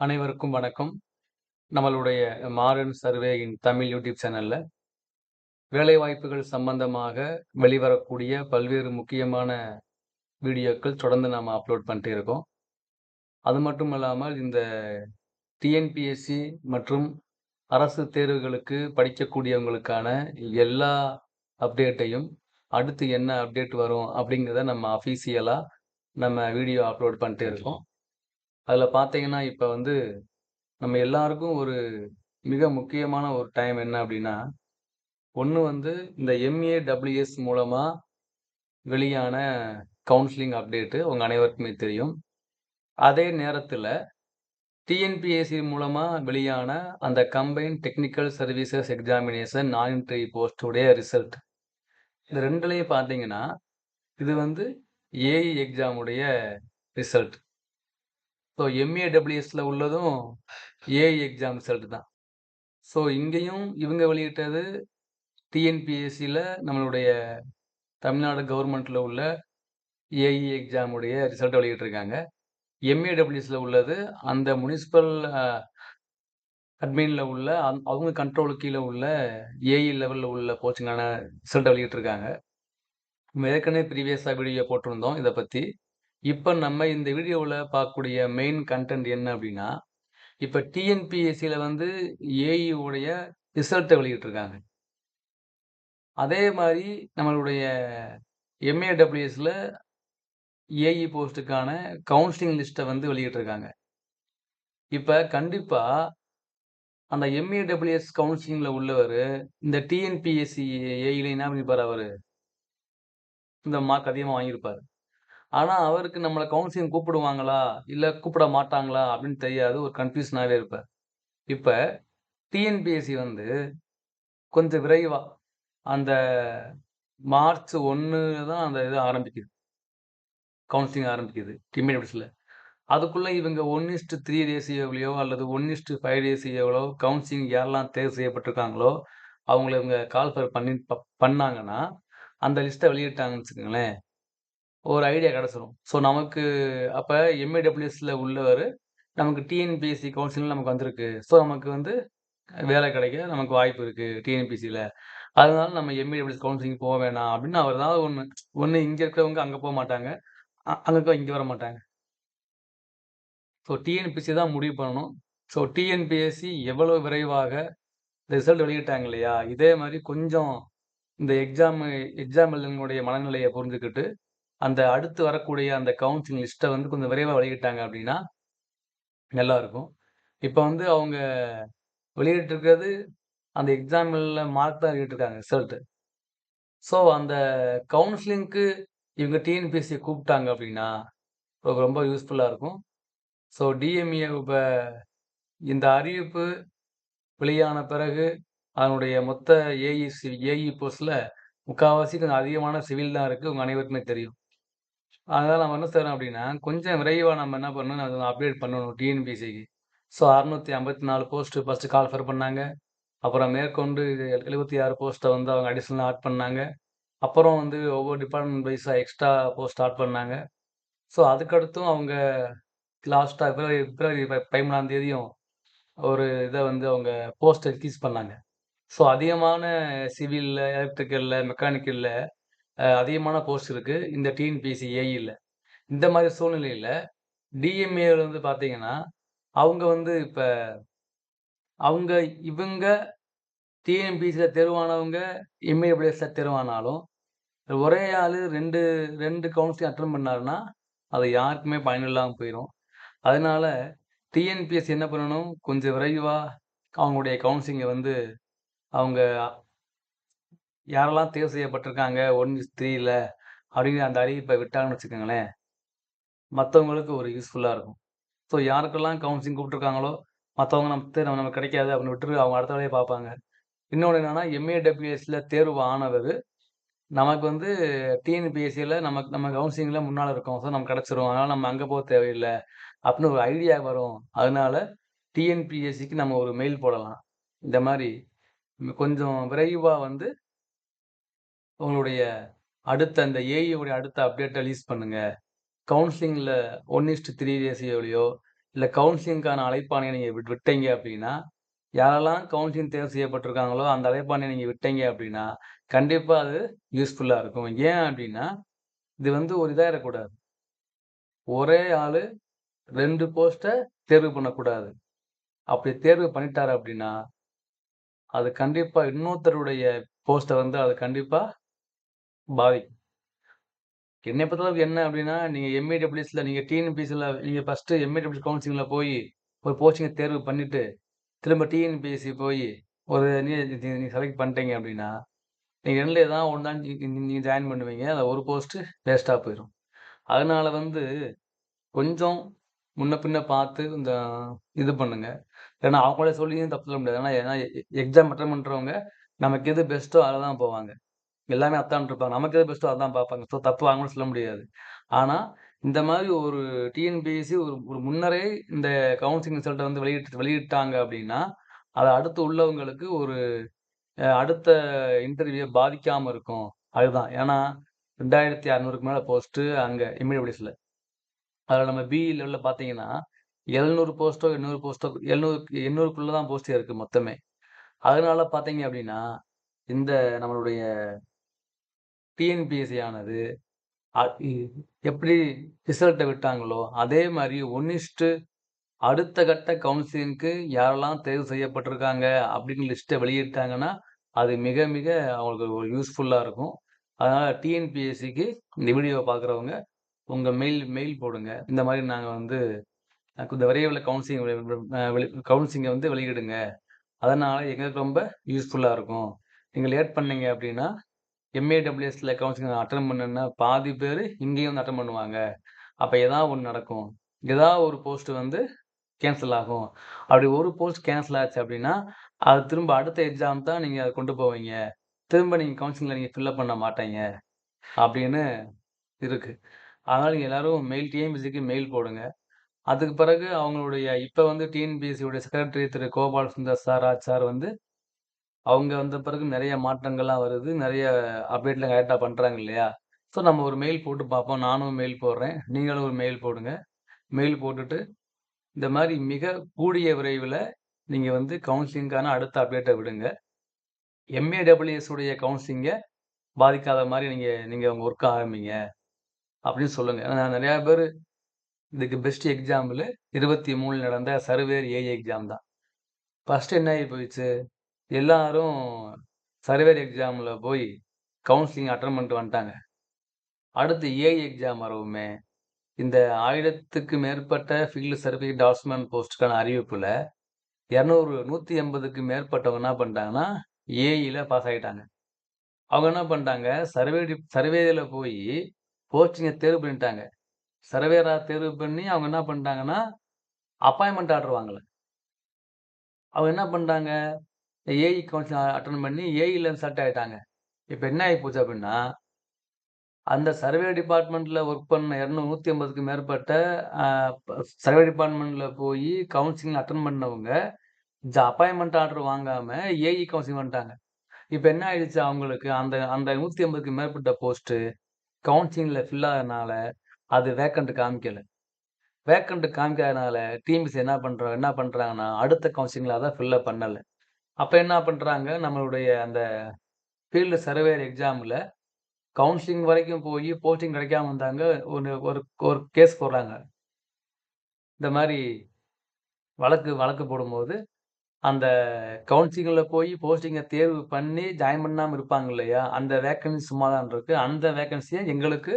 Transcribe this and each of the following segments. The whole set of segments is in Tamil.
அனைவருக்கும் வணக்கம். நம்மளுடைய modern survey in Tamil YouTube சேனலில் வேலைவாய்ப்புகள் சம்பந்தமாக வெளிவரக்கூடிய பல்வேறு முக்கியமான வீடியோக்கள் தொடர்ந்து நாம் அப்லோட் பண்ணிட்டு இருக்கோம். அது மட்டும் இல்லாமல் இந்த டிஎன்பிஎஸ்சி மற்றும் அரசு தேர்வுகளுக்கு படிக்கக்கூடியவங்களுக்கான எல்லா அப்டேட்டையும் அடுத்து என்ன அப்டேட் வரும் அப்படிங்கிறத நம்ம அஃபீஷியலாக நம்ம வீடியோ அப்லோட் பண்ணிட்டு இருக்கோம். அதில் பார்த்தீங்கன்னா, இப்போ வந்து நம்ம எல்லாருக்கும் ஒரு மிக முக்கியமான ஒரு டைம் என்ன அப்படின்னா, ஒன்று வந்து இந்த எம்ஏ-டபிள்யூஎஸ் மூலமாக வெளியான கவுன்சிலிங் அப்டேட்டு உங்கள் அனைவருக்குமே தெரியும். அதே நேரத்தில் டிஎன்பிஎஸ்சி மூலமாக வெளியான அந்த combine technical services examination non entry போஸ்டுடைய result. இந்த ரெண்டுலேயும் பார்த்தீங்கன்னா, இது வந்து ஏஇ எக்ஸாமுடைய ரிசல்ட். ஸோ எம்ஏ-டபிள்யூஎஸ்ல உள்ளதும் ஏஇ எக்ஸாம் ரிசல்ட் தான். ஸோ இங்கேயும் இவங்க வெளியிட்டது டிஎன்பிஎஸ்சியில் நம்மளுடைய தமிழ்நாடு கவர்மெண்ட்டில் உள்ள ஏஇ எக்ஸாமுடைய ரிசல்ட் ரிசல்ட்ட வெளியிட்டிருக்காங்க. எம்ஏ-டபிள்யூஎஸ்ல உள்ளது அந்த முனிசிபல் அட்மினில் உள்ள அந் அவங்க கண்ட்ரோலுக்கு கீழே உள்ள ஏஇ லெவலில் உள்ள கோச்சிங்கான ரிசல்ட் வெளியிட்டிருக்காங்க. ஏற்கனவே ப்ரீவியஸாக வீடியோ போட்டிருந்தோம் இதை பற்றி இப்ப நம்ம இந்த வீடியோவுல பார்க்கக்கூடிய மெயின் கன்டென்ட் என்ன அப்படின்னா, இப்ப டிஎன்பிஎஸ்சில வந்து ஏஇ உடைய ரிசல்ட்ட வெளியிட்டிருக்காங்க. அதே மாரி நம்மளுடைய எம்ஏ-டபிள்யூஎஸ்ல ஏஇ போஸ்ட்டுக்கான கவுன்சிலிங் லிஸ்ட்டை வந்து வெளியிட்டிருக்காங்க. இப்ப கண்டிப்பா அந்த எம்ஏ-டபிள்யூஎஸ் கவுன்சிலிங்ல உள்ளவரு இந்த டிஎன்பிஎஸ்சி ஏஇல என்ன பண்ணியிருப்பாரு அவரு? இந்த மார்க் அதிகமா வாங்கியிருப்பாரு. ஆனா அவருக்கு நம்மளை கவுன்சிலிங் கூப்பிடுவாங்களா? இல்ல கூப்பிட மாட்டாங்களா? அப்படின்னு தெரியாது. ஒரு கன்ஃபியூஷனாகவே இருப்பார். இப்ப டிஎன்பிஎஸ்சி வந்து கொஞ்சம் விரைவா அந்த மார்ச் ஒன்று தான் அந்த இது ஆரம்பிக்குது. கவுன்சிலிங் ஆரம்பிக்குது எம்ஏ-டபிள்யூஎஸ்ல. அதுக்குள்ள த்ரீ 1:3 ரேஷியோவிலயோ அல்லது ஒன் இஸ்ட்டு 1:5 ரேஷியோவிலோ கவுன்சிலிங் யாரெல்லாம் தேர்வு செய்யப்பட்டிருக்காங்களோ, அவங்கள இவங்க கால்ஃபர் பண்ணி ப பண்ணாங்கன்னா, அந்த லிஸ்ட்டை வெளியிட்டாங்கன்னு வச்சுக்கோங்களேன் ஒரு ஐடியா கிடைச்சிரும். ஸோ நமக்கு அப்போ எம்ஏடபிள்யூஎஸில் உள்ளவர் நமக்கு டிஎன்பிஎஸ்சி கவுன்சிலிங் நமக்கு வந்திருக்கு. ஸோ நமக்கு வந்து வேலை கிடைக்க நமக்கு வாய்ப்பு இருக்குது டிஎன்பிசியில் அதனால நம்ம எம்ஏடபிள்யூஎஸ் கவுன்சிலிங் போக வேணாம் அப்படின்னு அவர் தான் ஒன்று ஒன்று இங்கே இருக்கிறவங்க அங்கே போமாட்டாங்க. அ அங்கே இங்கே வர மாட்டாங்க ஸோ டிஎன்பிசி தான் முடிவு பண்ணணும். ஸோ டிஎன்பிஎஸ்சி எவ்வளவு விரைவாக ரிசல்ட் வெளியிட்டாங்க இல்லையா? இதே மாதிரி கொஞ்சம் இந்த எக்ஸாம் எக்ஸாம் எழுதினுடைய மனநிலையை புரிஞ்சுக்கிட்டு, அந்த அடுத்து வரக்கூடிய அந்த கவுன்சிலிங் லிஸ்ட்டை வந்து கொஞ்சம் விரைவாக வெளியிட்டாங்க அப்படின்னா நல்லா இருக்கும். வந்து அவங்க வெளியிட்டிருக்கிறது அந்த எக்ஸாமில் மார்க் தான் வெளியிட்டிருக்காங்க ரிசல்ட்டு ஸோ அந்த கவுன்சிலிங்க்கு இவங்க டிஎன்பிஎஸ்சியை கூப்பிட்டாங்க அப்படின்னா, ரொம்ப யூஸ்ஃபுல்லாக இருக்கும். ஸோ டிஎம்இ இப்போ இந்த அறிவிப்பு வெளியான பிறகு அதனுடைய மொத்த ஏஇ சி ஏஇ போஸ்டில் முக்காவாசி கொஞ்சம் அதிகமான சிவில் தான் இருக்குது உங்கள் அனைவருக்குமே தெரியும். அதனால நம்ம என்ன செய்கிறோம் அப்படின்னா, கொஞ்சம் விரைவாக நம்ம என்ன பண்ணணும், அதை அப்டேட் பண்ணணும் டிஎன்பிஎஸ்சிக்கு. ஸோ அறுநூத்தி ஐம்பத்தி நாலு போஸ்ட்டு ஃபஸ்ட்டு கால்ஃபர் பண்ணாங்க. அப்புறம் மேற்கொண்டு எழுபத்தி ஆறு போஸ்ட்டை வந்து அவங்க அடிஷ்னலாக ஆட் பண்ணாங்க. அப்புறம் வந்து ஒவ்வொரு டிபார்ட்மெண்ட் வைஸாக எக்ஸ்ட்ரா போஸ்ட் ஆட் பண்ணாங்க. ஸோ அதுக்கடுத்தும் அவங்க லாஸ்ட்டாக பிப்ரவரி பிப்ரவரி ப 13ஆம் தேதியும் ஒரு இதை வந்து அவங்க போஸ்ட் இன்கிரீஸ் பண்ணாங்க. ஸோ அதிகமான சிவிலில் எலக்ட்ரிக்கலில் மெக்கானிக்கலில் அதிகமான போஸ்ட் இருக்குது இந்த டிஎன்பிஎஸ்சி ஏஇயில் இந்த மாதிரி சூழ்நிலையில் டிஎம்ஏல வந்து பார்த்தீங்கன்னா, அவங்க வந்து இப்போ அவங்க இவங்க டிஎன்பிசியில் தேர்வானவங்க எம்ஏ-டபிள்யூஎஸ்ல தேர்வானாலும், ஒரே ஆள் ரெண்டு ரெண்டு கவுன்சிலிங் அட்டன் பண்ணாருன்னா, அது யாருக்குமே பயனில்லாமல் போயிடும் அதனால டிஎன்பிஎஸ்சி என்ன பண்ணணும், கொஞ்சம் விரைவாக அவங்களுடைய கவுன்சிலிங்கை வந்து அவங்க யாரெல்லாம் தேர்வு செய்யப்பட்டிருக்காங்க 1:3ல அப்படிங்கிற அந்த அறிவிப்பை விட்டாங்கன்னு வச்சுக்கோங்களேன், மற்றவங்களுக்கு ஒரு யூஸ்ஃபுல்லாக இருக்கும். ஸோ யாருக்கெல்லாம் கவுன்சிலிங் கூப்பிட்டுருக்காங்களோ, மத்தவங்க நமக்கு நமக்கு கிடைக்காது அப்படின்னு விட்டுட்டு அவங்க அடுத்த வேலையை பார்ப்பாங்க. இன்னொன்று என்னென்னா எம்ஏ-டபிள்யூஎஸ்ல தேர்வு ஆனவர் நமக்கு வந்து டிஎன்பிஎஸ்சியில் நமக்கு நம்ம கவுன்சிலிங்கில் முன்னால் இருக்கோம். ஸோ நமக்கு கிடச்சிரும் அதனால் நம்ம அங்கே போக தேவையில்லை அப்படின்னு ஒரு ஐடியா வரும். அதனால டிஎன்பிஎஸ்சிக்கு நம்ம ஒரு மெயில் போடலாம். இந்த மாதிரி கொஞ்சம் விரைவாக வந்து உங்களுடைய அடுத்த அந்த ஏஐயோடைய உடைய அடுத்த அப்டேட்டை ரிலீஸ் பண்ணுங்க. கவுன்சிலிங்ல 1:3 ரேஷியோலயோ இல்ல கவுன்சிலிங்க்கான அழைப்பாணைய நீங்கள் விட் விட்டீங்க அப்படின்னா, யாரெல்லாம் கவுன்சிலிங் தேர்வு செய்யப்பட்டிருக்காங்களோ, அந்த அழைப்பாணைய நீங்கள் விட்டீங்க அப்படின்னா, கண்டிப்பாக அது யூஸ்ஃபுல்லாக இருக்கும். ஏன் அப்படின்னா, இது வந்து ஒரு இதாக இருக்கக்கூடாது ஒரே ஆள் ரெண்டு போஸ்ட்டை தேர்வு பண்ணக்கூடாது. அப்படி தேர்வு பண்ணிட்டார் அப்படின்னா, அது கண்டிப்பாக இன்னொருத்தருடைய போஸ்ட்டை வந்து அது கண்டிப்பாக பாதிக்கும். என்னை பொறுத்தளவுக்கு என்ன அப்படின்னா, நீங்க எம்.ஏ.டபிள்யூஎஸ்ல நீங்க டிஎன்பிஎஸ்சில நீங்க ஃபர்ஸ்ட்டு எம்.ஏ.டபிள்யூஎஸ் கவுன்சிலிங்ல போயி, ஒரு போஸ்டிங்க தேர்வு பண்ணிட்டு, திரும்ப டிஎன்பிஎஸ்சி போயி, ஒரு நீ நீங்க செலக்ட் பண்ணிட்டீங்க அப்படின்னா, நீங்க 2ல ஏதாவது ஒண்ணு தான் நீ நீ நீங்க ஜாயின் பண்ணுவீங்க. அந்த ஒரு போஸ்ட்டு வேஸ்ட்டா போயிரும். அதனால வந்து கொஞ்சம் முன்ன பின்ன பார்த்து இந்த இது பண்ணுங்க. ஏன்னா அவங்கள சொல்லியும் தப்பு சொல்ல முடியாது. ஏன்னா ஏன்னா எக்ஸாம் அட்டெண்ட் பண்றவங்க, நமக்கு எது பெஸ்ட்டோ அதுல தான் போவாங்க. எல்லாமே அத்தான் இருப்பாங்க. நமக்கு எது பெஸ்ட்டோ அதான் பார்ப்பாங்க. ஸோ தப்பு வாங்கணும்னு சொல்ல முடியாது. ஆனா, இந்த மாதிரி ஒரு டிஎன்பிஎஸ்சி ஒரு ஒரு முன்னரே இந்த கவுன்சிலிங் ரிசல்ட்டை வந்து வெளியிட்டு வெளியிட்டாங்க அப்படின்னா, அதை அடுத்து உள்ளவங்களுக்கு ஒரு அடுத்த இன்டர்வியூ பாதிக்காம இருக்கும். அதுதான். ஏன்னா 2600க்கு மேல போஸ்ட்டு அங்க எம்.ஏ.டபிள்யூஎஸ்ல. அதுல நம்ம பி லெவல்ல பார்த்தீங்கன்னா, 700 போஸ்ட்டோ 800 போஸ்ட்டோ 700 800க்குள்ள தான் போஸ்ட்டே இருக்கு மொத்தமே. அதனால பார்த்தீங்க அப்படின்னா, இந்த நம்மளுடைய டிஎன்பிஎஸ்சி ஆனது எப்படி ரிசல்ட்டை விட்டாங்களோ, அதே மாதிரி 1:1 அடுத்த கட்ட கவுன்சிலிங்க்கு யாரெல்லாம் தேர்வு செய்யப்பட்டிருக்காங்க அப்படின்னு லிஸ்ட்டை வெளியிட்டாங்கன்னா, அது மிக மிக அவங்களுக்கு ஒரு இருக்கும். அதனால் டிஎன்பிஎஸ்சிக்கு இந்த வீடியோவை பார்க்குறவங்க, உங்கள் மெயில் மெயில் போடுங்க. இந்த மாதிரி நாங்கள் வந்து இந்த விரைவில் கவுன்சிலிங் கவுன்சிலிங்கை வந்து வெளியிடுங்க. அதனால் எங்களுக்கு ரொம்ப யூஸ்ஃபுல்லாக இருக்கும். நீங்கள் லேட் பண்ணீங்க அப்படின்னா, எம்.ஏ.டபிள்யூஎஸ்ல கவுன்சிலிங் அட்டன் பண்ணுன்னா பாதி பேர் இங்கேயும் வந்து அட்டன் பண்ணுவாங்க. அப்போ ஏதாவது ஒன்று நடக்கும். ஏதாவது ஒரு போஸ்ட் வந்து கேன்சல் ஆகும். அப்படி ஒரு போஸ்ட் கேன்சல் ஆச்சு அப்படின்னா, அது திரும்ப அடுத்த எக்ஸாம் தான் நீங்கள் அதை கொண்டு போவீங்க. திரும்ப நீங்கள் கவுன்சிலிங்கில் நீங்கள் ஃபில்லப் பண்ண மாட்டீங்க. அப்படின்னு இருக்குது அதனால் நீங்கள் எல்லாரும் மெயில் டிஎம்பிசிக்கு மெயில் போடுங்க. அதுக்கு பிறகு அவங்களுடைய இப்போ வந்து டிஎன்பிஎஸ்சியோட secretary Thiru Gopal Sundar sir, Raj sir வந்து அவங்க வந்த பிறகு நிறைய மாற்றங்கள்லாம் வருது. நிறைய அப்டேட்லாம் கரெக்டாக பண்ணுறாங்க இல்லையா? ஸோ நம்ம ஒரு மெயில் போட்டு பார்ப்போம். நானும் மெயில் போடுறேன். நீங்களும் ஒரு மெயில் போடுங்க. மெயில் போட்டுட்டு, இந்த மாதிரி மிக கூடிய விரைவில் நீங்கள் வந்து கவுன்சிலிங்க்கான அடுத்த அப்டேட்டை விடுங்க. எம்.ஏ.டபிள்யூஎஸ் உடைய கவுன்சிலிங்கை பாதிக்காத மாதிரி நீங்கள் நீங்கள் அவங்க ஒர்க் ஆரம்பிங்க. அப்படின்னு சொல்லுங்கள் ஏன்னா நிறையா பேர் இதுக்கு பெஸ்ட் எக்ஸாம்பிள் 23ல நடந்த சர்வேர் ஏஐ எக்ஸாம் தான். ஃபர்ஸ்ட்டு என்ன ஆகி போயிடுச்சு, எல்லாரும் சர்வேர் எக்ஸாமில் போய் கவுன்சிலிங் அட்டன் பண்ணிட்டு வந்துட்டாங்க. அடுத்து ஏஐ எக்ஸாம் வரவுமே, இந்த 1000த்துக்கு மேற்பட்ட ஃபீல்டு சர்டிஃபிகேட் டாட்ஸ்மேன் போஸ்ட்டுக்கான அறிவிப்புல 200 180க்கு மேற்பட்டவங்க என்ன பண்ணிட்டாங்கன்னா, ஏஐயில் பாஸ் ஆயிட்டாங்க. அவங்க என்ன பண்ணிட்டாங்க, சர்வே சர்வேயில் போய் போஸ்டிங்கை தேர்வு பண்ணிட்டாங்க. சர்வேராக தேர்வு பண்ணி அவங்க என்ன பண்ணிட்டாங்கன்னா, அப்பாயின்மெண்ட் ஆர்டர் அவங்க என்ன பண்ணிட்டாங்க, ஏஇ கவுன்சிலிங் அட்டன் பண்ணி ஏஇலேருந்து செலக்ட் ஆகிட்டாங்க இப்போ என்ன ஆகி போச்சு அப்படின்னா, அந்த சர்வே டிபார்ட்மெண்ட்டில் ஒர்க் பண்ண 200 180க்கு மேற்பட்ட சர்வே டிபார்ட்மெண்ட்டில் போய் கவுன்சிலிங் அட்டன் பண்ணவங்க, இந்த அப்பாயின்மெண்ட் ஆர்டர் வாங்காமல் ஏஇ கவுன்சிலிங் வந்துட்டாங்க. இப்போ என்ன ஆயிடுச்சு அவங்களுக்கு, அந்த அந்த 180க்கு மேற்பட்ட போஸ்ட்டு கவுன்சிலிங்கில் ஃபில் ஆகாதனால, அது வேக்கன்ட் காமிக்கலை. வேக்கன்ட் காமிக்காதனால டீம்ஸ் என்ன பண்ணுறோம் என்ன பண்ணுறாங்கன்னா அடுத்த கவுன்சிலிங்கில் தான் ஃபில்லப் பண்ணலை. அப்போ என்ன பண்ணுறாங்க நம்மளுடைய அந்த ஃபீல்டு சர்வேயர் எக்ஸாமில் கவுன்சிலிங் வரைக்கும் போய் போஸ்டிங் கிடைக்காம வந்தாங்க ஒரு ஒரு ஒரு கேஸ் போடுறாங்க. இந்த மாதிரி வழக்கு வழக்கு போடும்போது, அந்த கவுன்சிலிங்கில் போய் போஸ்டிங்கை தேர்வு பண்ணி ஜாயின் பண்ணாமல் இருப்பாங்க இல்லையா? அந்த வேக்கன்சி சும்மா தான் இருக்கு. அந்த வேக்கன்சியை எங்களுக்கு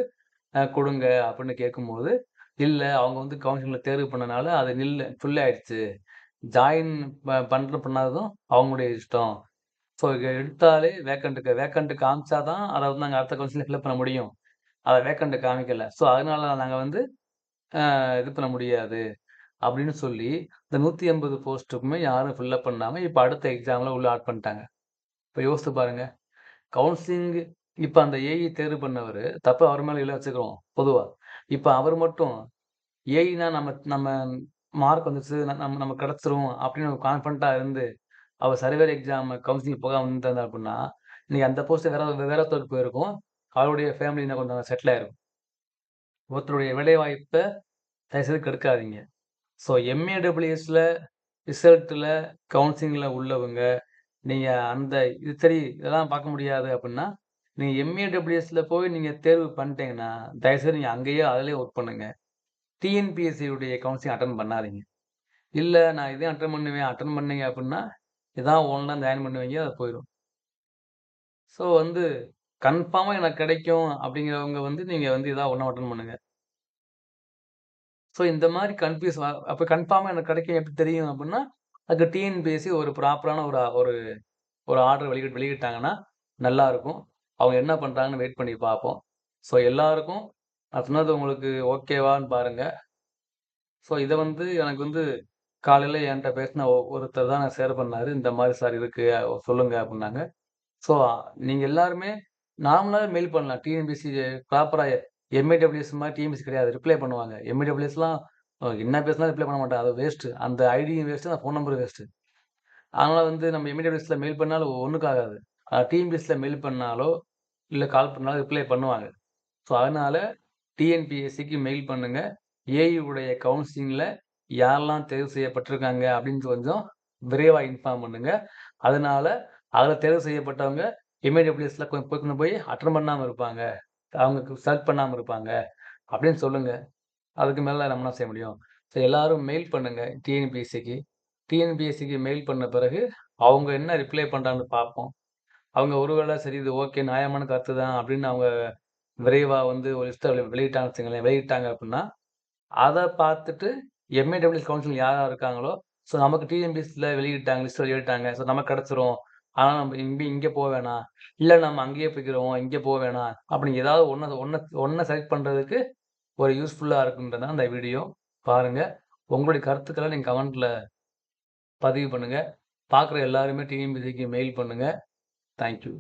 கொடுங்க அப்படின்னு கேட்கும்போது, இல்லை அவங்க வந்து கவுன்சிலிங்ல தேர்வு பண்ணனால அது நில் ஃபில் ஜாயின் ப பண்ணாததும் அவங்களுடைய இஷ்டம். ஸோ எடுத்தாலே வேக்கன்ட்க்கு வேக்கண்ட்டு காமிச்சா தான் அதை வந்து நாங்கள் அடுத்த கவுன்சிலில் ஃபில்அப் பண்ண முடியும். அதை வேக்கண்ட்டு காமிக்கல. ஸோ அதனால நாங்கள் வந்து இது பண்ண முடியாது. அப்படின்னு சொல்லி, இந்த 180 போஸ்ட்டுக்குமே யாரும் ஃபில் பண்ணாமல் பண்ணாம, அடுத்த எக்ஸாம்ல உள்ள ஆட் பண்ணிட்டாங்க. இப்போ யோசித்து பாருங்க. கவுன்சிலிங் இப்போ அந்த ஏஇ தேர்வு பண்ணவர் தப்பு அவர் மேலே இல்லை வச்சுக்கிறோம் பொதுவாக இப்போ அவர் மட்டும் ஏஇனா நம்ம நம்ம மார்க் வந்துருச்சு, நம்ம நமக்கு கிடச்சிரும் அப்படின்னு கான்ஃபிடண்ட்டாக இருந்து, அவர் சர்வேர் எக்ஸாம் கவுன்சிலிங் போகாம இருந்திருந்தார் அப்படின்னா, இன்னைக்கு அந்த போஸ்ட் வேற வேற ஒருத்தருக்கு போயிருக்கும். அவருடைய ஃபேமிலி இன்னும் கொஞ்சம் செட்டில் ஆயிருக்கும். ஒருத்தருடைய வேலைவாய்ப்பை தயவுசெய்து கெடுக்காதீங்க. ஸோ எம்ஏடபிள்யூஎஸ்ல ரிசல்ட்டில் கவுன்சிலிங்கில் உள்ளவங்க நீங்கள் அந்த இது சரி இதெல்லாம் பார்க்க முடியாது அப்படின்னா நீங்கள் எம்ஏடபிள்யூஎஸ்ல போய் நீங்கள் தேர்வு பண்ணிட்டீங்கன்னா தயவுசெய்து நீங்கள் அங்கேயே அதிலே ஒர்க் பண்ணுங்கள் டிஎன்பிஎஸ்சியுடைய கவுன்சிலிங் அட்டன் பண்ணாதீங்க. இல்லை நான் இதே அட்டன் பண்ணுவேன் அட்டன் பண்ணீங்க அப்படின்னா இதான் ஒன்றா ஜாயின் பண்ணுவீங்க அது போயிடும். ஸோ வந்து கன்ஃபார்மாக எனக்கு கிடைக்கும் அப்படிங்கிறவங்க வந்து நீங்கள் வந்து இதாக ஒன்றா அட்டன் பண்ணுங்க. ஸோ இந்த மாதிரி கன்ஃபியூஸ் அப்போ கன்ஃபார்மாக எனக்கு கிடைக்கும் எப்படி தெரியும் அப்படின்னா அதுக்கு டிஎன்பிஎஸ்சி ஒரு ப்ராப்பரான ஒரு ஒரு ஒரு ஆர்டர் வெளியிட்டு வெளியிட்டாங்கன்னா நல்லாயிருக்கும் அவங்க என்ன பண்ணுறாங்கன்னு வெயிட் பண்ணி பார்ப்போம். ஸோ எல்லாருக்கும் நான் சொன்னது உங்களுக்கு ஓகேவான்னு பாருங்கள் ஸோ இதை வந்து எனக்கு வந்து காலையில் என்கிட்ட பேசின ஒருத்தர் தான் நான் ஷேர் பண்ணார். இந்த மாதிரி சார் இருக்குது சொல்லுங்க அப்படின்னாங்க ஸோ நீங்கள் எல்லாருமே நாமளாக மெயில் பண்ணலாம். டிஎன்பிசி ப்ராப்பராக எம்ஏடபிள்யூஎஸ் மாதிரி டிஎன்பிசி கிடையாது. ரிப்ளை பண்ணுவாங்க. எம்ஏடபிள்யூஎஸ்லாம் என்ன பேசினா ரிப்ளை பண்ண மாட்டேன் அது வேஸ்ட்டு அந்த ஐடியும் வேஸ்ட்டு அந்த ஃபோன் நம்பரும் வேஸ்ட்டு அதனால் வந்து நம்ம எம்ஏடபிள்யூஎஸில் மெயில் பண்ணாலும் ஒன்றுக்காகாது டிஎன்பிஎஸ்சியில் மெயில் பண்ணாலோ இல்லை கால் பண்ணாலும் ரிப்ளை பண்ணுவாங்க. ஸோ அதனால் டிஎன்பிஎஸ்சிக்கு மெயில் பண்ணுங்கள் ஏயுடைய கவுன்சிலிங்கில் யாரெல்லாம் தேர்வு செய்யப்பட்டிருக்காங்க அப்படின்னு கொஞ்சம் விரைவாக இன்ஃபார்ம் பண்ணுங்க. அதனால அதில் தேர்வு செய்யப்பட்டவங்க எம்ஏடபிள்யூஎஸ்ல கொஞ்சம் போய் கொண்டு போய் அட்டன் பண்ணாமல் இருப்பாங்க. அவங்க செலக்ட் பண்ணாமல் இருப்பாங்க. அப்படின்னு சொல்லுங்க. அதுக்கு மேலே நம்ம என்ன செய்ய முடியும்? ஸோ எல்லாரும் மெயில் பண்ணுங்க டிஎன்பிஎஸ்சிக்கு டிஎன்பிஎஸ்சிக்கு மெயில் பண்ண பிறகு அவங்க என்ன ரிப்ளை பண்ணுறான்னு பார்ப்போம். அவங்க ஒருவேளை சரி இது ஓகே நியாயமான கருத்து தான் அப்படின்னு அவங்க விரைவாக வந்து ஒரு லிஸ்ட்டை வெளியிட்டாங்க வச்சுங்களேன் வெளியிட்டாங்க அப்படின்னா அதை பார்த்துட்டு எம்ஏடபிள்யூஎஸ் கவுன்சில் யார் இருக்காங்களோ ஸோ நமக்கு டிஎம்பிஎஸ்சியில் வெளியிட்டாங்க லிஸ்ட்டில் வெளியிட்டாங்க. ஸோ நமக்கு கிடச்சிரும். ஆனால் நம்ம இங்கே இங்கே போக வேணாம். இல்லை நம்ம அங்கேயே போய்க்கிறோம் இங்கே போக வேணாம். அப்படி ஏதாவது ஒன்று ஒன்று ஒன்றை செலக்ட் பண்ணுறதுக்கு ஒரு யூஸ்ஃபுல்லாக இருக்குன்றதான் அந்த வீடியோ பாருங்கள் உங்களுடைய கருத்துக்களை நீங்கள் கமெண்ட்டில் பதிவு பண்ணுங்கள் பார்க்குற எல்லாருமே டிஎம்பிசிக்கு மெயில் பண்ணுங்கள் தேங்க்யூ